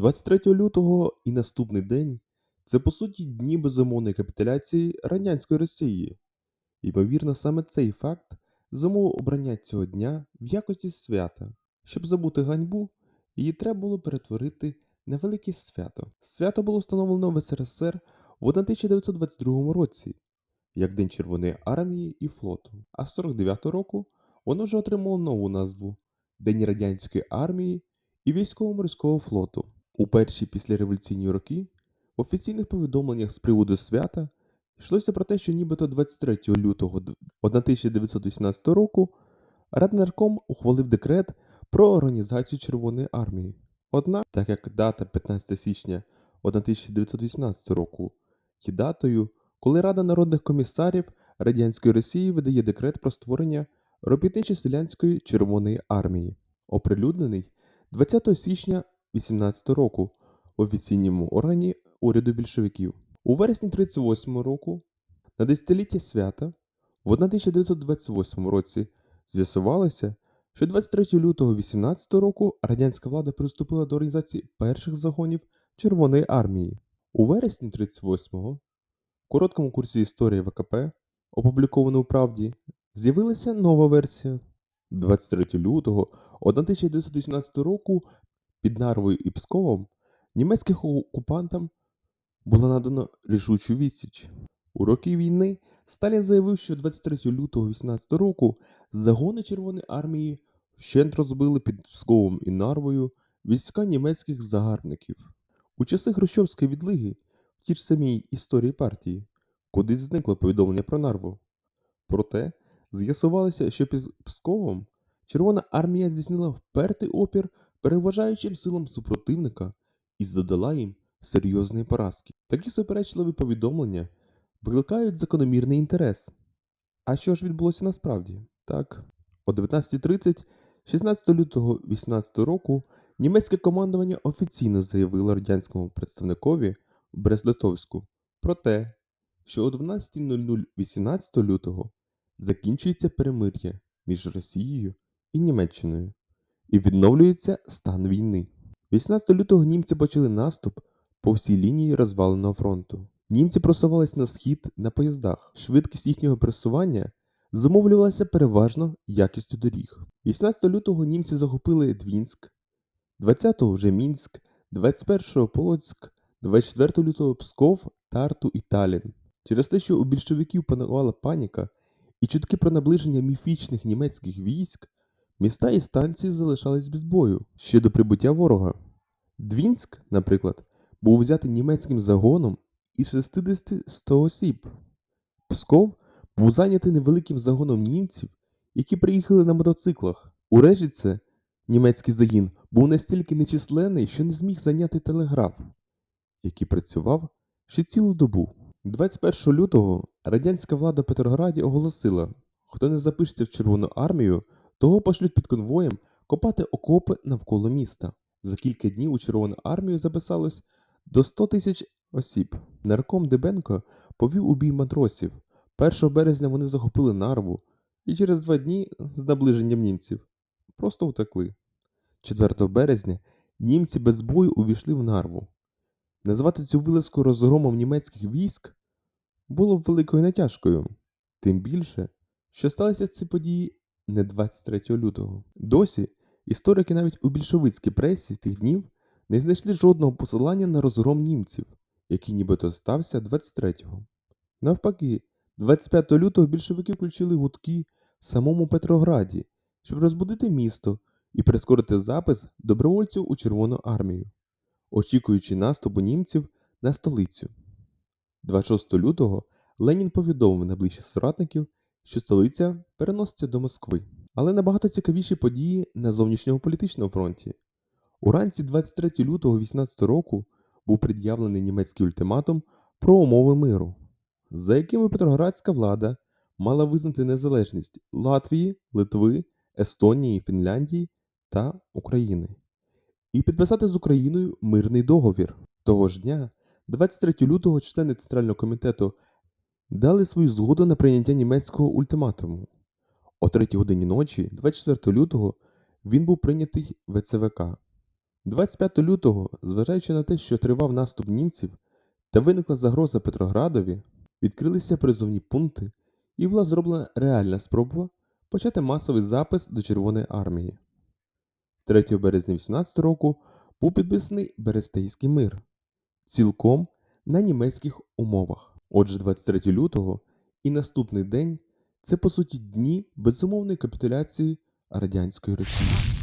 23 лютого і наступний день це по суті дні безумовної капітуляції радянської Росії. Ймовірно, саме цей факт зумовив обрання цього дня в якості свята. Щоб забути ганьбу, її треба було перетворити на велике свято. Свято було встановлено в СРСР в 1922 році як День Червоної армії і флоту, а з 49 року воно вже отримало нову назву День радянської армії і військово-морського флоту. У перші післяреволюційні роки в офіційних повідомленнях з приводу свята йшлося про те, що нібито 23 лютого 1918 року Раднарком ухвалив декрет про організацію Червоної армії. Однак, так як дата 15 січня 1918 року є датою, коли Рада народних комісарів Радянської Росії видає декрет про створення робітничо-селянської Червоної армії, оприлюднений 20 січня 18 року в офіційному органі уряду більшовиків. У вересні 38 року на десятиліття свята в 1928 році з'ясувалося, що 23 лютого 18 року радянська влада приступила до організації перших загонів Червоної армії. У вересні 38-го, в короткому курсі історії ВКП, опублікованому у правді, з'явилася нова версія. 23 лютого 1918 року під Нарвою і Псковом німецьким окупантам було надано рішучу відсіч. У роки війни Сталін заявив, що 23 лютого 18 року загони Червоної армії вщент розбили під Псковом і Нарвою війська німецьких загарбників. У часи Хрущовської відлиги в тій ж самій історії партії кудись зникло повідомлення про Нарву. Проте з'ясувалося, що під Псковом Червона армія здійснила впертий опір переважаючим силам супротивника і задала їм серйозної поразки. Такі суперечливі повідомлення викликають закономірний інтерес. А що ж відбулося насправді? Так, о 19.30, 16 лютого 18 року, німецьке командування офіційно заявило радянському представникові Брест-Литовську про те, що о 12.00 18 лютого закінчується перемир'я між Росією і Німеччиною і відновлюється стан війни. 18 лютого німці почали наступ по всій лінії розваленого фронту. Німці просувались на схід на поїздах. Швидкість їхнього просування зумовлювалася переважно якістю доріг. 18 лютого німці захопили Двінськ, 20-го вже Мінськ, 21-го Полоцьк, 24 лютого Псков, Тарту і Талін. Через те, що у більшовиків панувала паніка і чутки про наближення міфічних німецьких військ, міста і станції залишались без бою ще до прибуття ворога. Двінськ, наприклад, був взятий німецьким загоном із 60-100 осіб. Псков був зайнятий невеликим загоном німців, які приїхали на мотоциклах. У Режіце німецький загін був настільки нечисленний, що не зміг зайняти телеграф, який працював ще цілу добу. 21 лютого радянська влада Петрограді оголосила, хто не запишеться в Червону армію, того пошлють під конвоєм копати окопи навколо міста. За кілька днів у Червону армію записалось до 100 тисяч осіб. Нарком Дебенко повів у бій матросів. 1 березня вони захопили нарву і через два дні з наближенням німців просто втекли. 4 березня німці без бою увійшли в нарву. Назвати цю вилазку розгромом німецьких військ було б великою натяжкою, тим більше, що сталися ці події не 23 лютого. Досі історики навіть у більшовицькій пресі тих днів не знайшли жодного посилання на розгром німців, який нібито стався 23-го. Навпаки, 25 лютого більшовики включили гудки в самому Петрограді, щоб розбудити місто і прискорити запис добровольців у Червону армію, очікуючи наступу німців на столицю. 26 лютого Ленін повідомив найближчих соратників, що столиця переноситься до Москви. Але набагато цікавіші події на зовнішньому політичному фронті. Уранці 23 лютого 18 року був пред'явлений німецький ультиматум про умови миру, за якими Петроградська влада мала визнати незалежність Латвії, Литви, Естонії, Фінляндії та України і підписати з Україною мирний договір. Того ж дня, 23 лютого, члени Центрального комітету дали свою згоду на прийняття німецького ультиматуму. О 3 годині ночі, 24 лютого, він був прийнятий в ЦВК. 25 лютого, зважаючи на те, що тривав наступ німців та виникла загроза Петроградові, відкрилися призовні пункти і була зроблена реальна спроба почати масовий запис до Червоної армії. 3 березня 18 року був підписаний Берестейський мир цілком на німецьких умовах. Отже, 23 лютого і наступний день це по суті дні безумовної капітуляції радянської Росії.